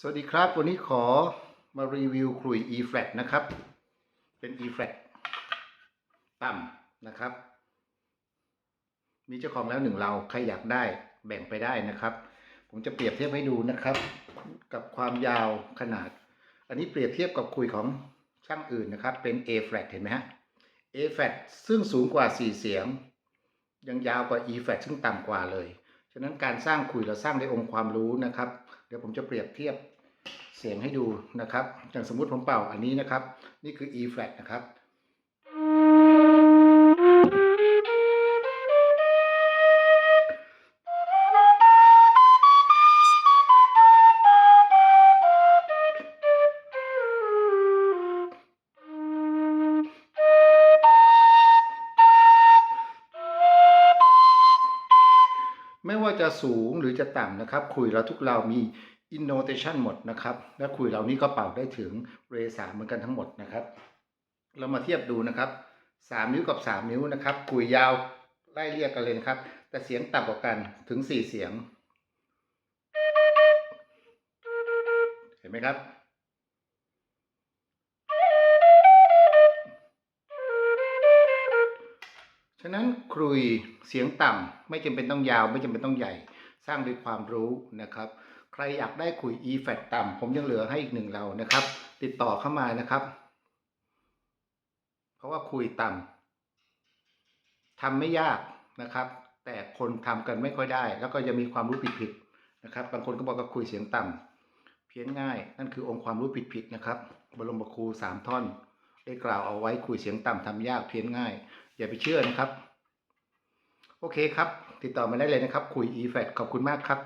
สวัสดีครับ วันนี้ขอมารีวิวคลุย E flat นะครับ เป็น E flat ต่ำนะครับ มีเจ้าของแล้วหนึ่งเราใครอยากได้แบ่งไปได้นะครับ ผมจะเปรียบเทียบให้ดูนะครับ กับความยาวขนาด อันนี้เปรียบเทียบกับคุยของช่างอื่นนะครับ เป็น A flat เห็นไหมฮะ A flat ซึ่งสูงกว่า 4 เสียง ยังยาวกว่า E flat ซึ่งต่ำกว่าเลย ฉะนั้นการสร้างคุยเราสร้างด้วยองค์ความรู้นะครับ เดี๋ยวผมจะเปรียบเทียบเสียงให้ดูนะครับ อย่างสมมุติผมเป่าอันนี้นะครับ นี่คือ E flat นะครับ ไม่ว่าจะสูงหรือจะต่ำนะครับ คุยเราทุกเรามี innotation หมดนะครับ และคุยเรานี้ก็เป่าได้ถึงเรสามเหมือนกันทั้งหมดนะครับ เรามาเทียบดูนะครับ 3 นิ้วกับ 3 นิ้วนะครับ คุยยาวไล่เรียกกันเลยนะครับ แต่เสียงต่ำกว่ากันถึง 4 เสียง เห็นไหมครับะนั้นครุยเสียงต่ำไม่จำเป็นต้องยาว ไม่จำเป็นต้องใหญ่ สร้างด้วยความรู้นะครับ ใครอยากได้คุย e f a t ต่ำผมยังเหลือให้อีกหนึ่งเรานะครับ ติดต่อเข้ามานะครับ เพราะว่าคุยต่ำทำไม่ยากนะครับ แต่คนทำกันไม่ค่อยได้ แล้วก็จะมีความรู้ผิดๆนะครับ บางคนก็บอกว่าคุยเสียงต่ำเพี้ยนง่าย นั่นคือองค์ความรู้ผิดๆนะครับ บรมครูสามท่อน ได้กล่าวเอาไว้คุยเสียงต่ำทำยากเพี้ยนง่าย อย่าไปเชื่อนะครับ โอเคครับ ติดต่อมาได้เลยนะครับ คุย e f a t ขอบคุณมากครับ